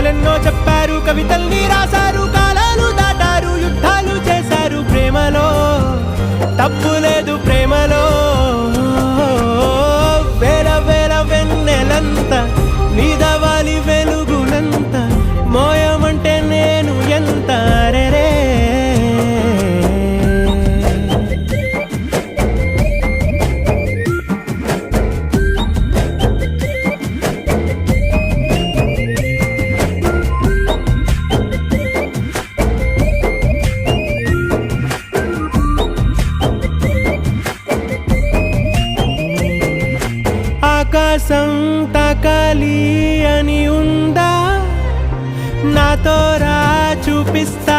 కథలెన్నో చెప్పారు కవితల్ని రాశారు కాలాలు దాటారు యుద్ధాలు చేశారు ప్రేమలో. తప్పు లేదు ప్రేమలో. వేల వేల వెన్నెలంత నీదవాలి వెలుగునంత మోయమంటే నేను ఎంత? రే ఆకాశం అని ఉందా? నాతో రా చూపిస్తా